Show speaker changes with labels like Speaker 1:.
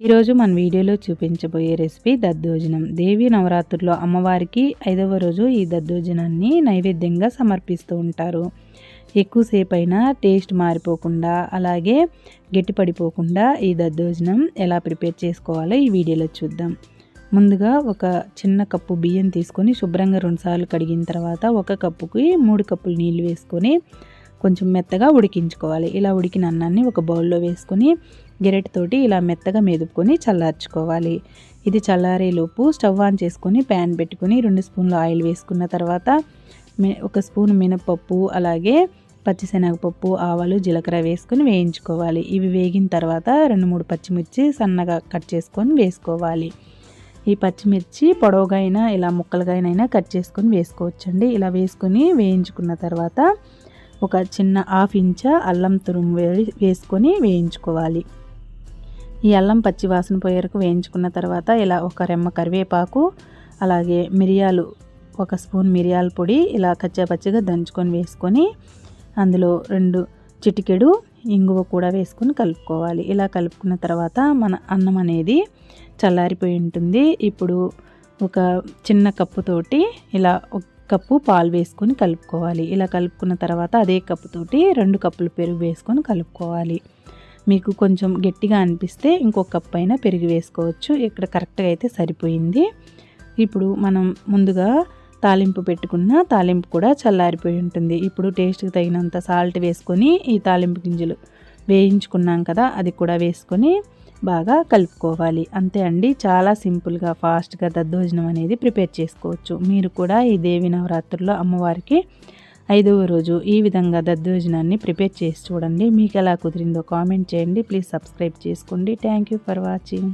Speaker 1: ఈరోజు మన వీడియోలో చూపించబోయే రెసిపీ దద్దోజనం. దేవి నవరాత్రుల్లో అమ్మవారికి ఐదవ రోజు ఈ దద్దోజనాన్ని నైవేద్యంగా సమర్పిస్తూ ఉంటారు. ఎక్కువసేపు అయినా టేస్ట్ మారిపోకుండా అలాగే గట్టిపడిపోకుండా ఈ దద్దోజనం ఎలా ప్రిపేర్ చేసుకోవాలో ఈ వీడియోలో చూద్దాం. ముందుగా ఒక చిన్న కప్పు బియ్యం తీసుకొని శుభ్రంగా రెండుసార్లు కడిగిన తర్వాత ఒక కప్పుకి మూడు కప్పులు నీళ్ళు వేసుకొని కొంచెం మెత్తగా ఉడికించుకోవాలి. ఇలా ఉడికిన అన్నాన్ని ఒక బౌల్లో వేసుకొని గెరెట్తోటి ఇలా మెత్తగా మెదుపుకొని చల్లార్చుకోవాలి. ఇది చల్లారేలోపు స్టవ్ ఆన్ చేసుకొని ప్యాన్ పెట్టుకొని రెండు స్పూన్లు ఆయిల్ వేసుకున్న తర్వాత ఒక స్పూన్ మినపప్పు అలాగే పచ్చిశనగపప్పు ఆవాలు జీలకర్ర వేసుకొని వేయించుకోవాలి. ఇవి వేగిన తర్వాత రెండు మూడు పచ్చిమిర్చి సన్నగా కట్ చేసుకొని వేసుకోవాలి. ఈ పచ్చిమిర్చి పొడవుగా అయినా ఇలా ముక్కలుగా అయినా కట్ చేసుకొని వేసుకోవచ్చండి. ఇలా వేసుకొని వేయించుకున్న తర్వాత ఒక చిన్న హాఫ్ ఇంచ అల్లం తురుము వేసుకొని వేయించుకోవాలి. ఈ అల్లం పచ్చి వాసన పోయేరకు వేయించుకున్న తర్వాత ఇలా ఒక రెమ్మ కరివేపాకు అలాగే మిరియాలు ఒక స్పూన్ మిరియాల పొడి ఇలా కచ్చాపచ్చిగా దంచుకొని వేసుకొని అందులో రెండు చిటికెడు ఇంగువ కూడా వేసుకొని కలుపుకోవాలి. ఇలా కలుపుకున్న తర్వాత మన అన్నం అనేది చల్లారిపోయి ఉంటుంది. ఇప్పుడు ఒక చిన్న కప్పుతోటి ఇలా కప్పు పాలు వేసుకొని కలుపుకోవాలి. ఇలా కలుపుకున్న తర్వాత అదే కప్పుతోటి రెండు కప్పులు పెరుగు వేసుకొని కలుపుకోవాలి. మీకు కొంచెం గట్టిగా అనిపిస్తే ఇంకొక కప్పు అయినా పెరుగు వేసుకోవచ్చు. ఇక్కడ కరెక్ట్గా అయితే సరిపోయింది. ఇప్పుడు మనం ముందుగా తాలింపు పెట్టుకున్న తాలింపు కూడా చల్లారిపోయి ఉంటుంది. ఇప్పుడు టేస్ట్కి తగినంత సాల్ట్ వేసుకొని ఈ తాలింపు గింజలు వేయించుకున్నాం కదా అది కూడా వేసుకొని బాగా కలుపుకోవాలి. అంతే అండి. చాలా సింపుల్గా ఫాస్ట్గా దద్దోజనం అనేది ప్రిపేర్ చేసుకోవచ్చు. మీరు కూడా ఈ దేవి నవరాత్రుల్లో అమ్మవారికి ఐదవ రోజు ఈ విధంగా దద్దోజనాన్ని ప్రిపేర్ చేసి చూడండి. మీకు ఎలా కుదిరిందో కామెంట్ చేయండి. ప్లీజ్ సబ్స్క్రైబ్ చేసుకోండి. Thank for watching.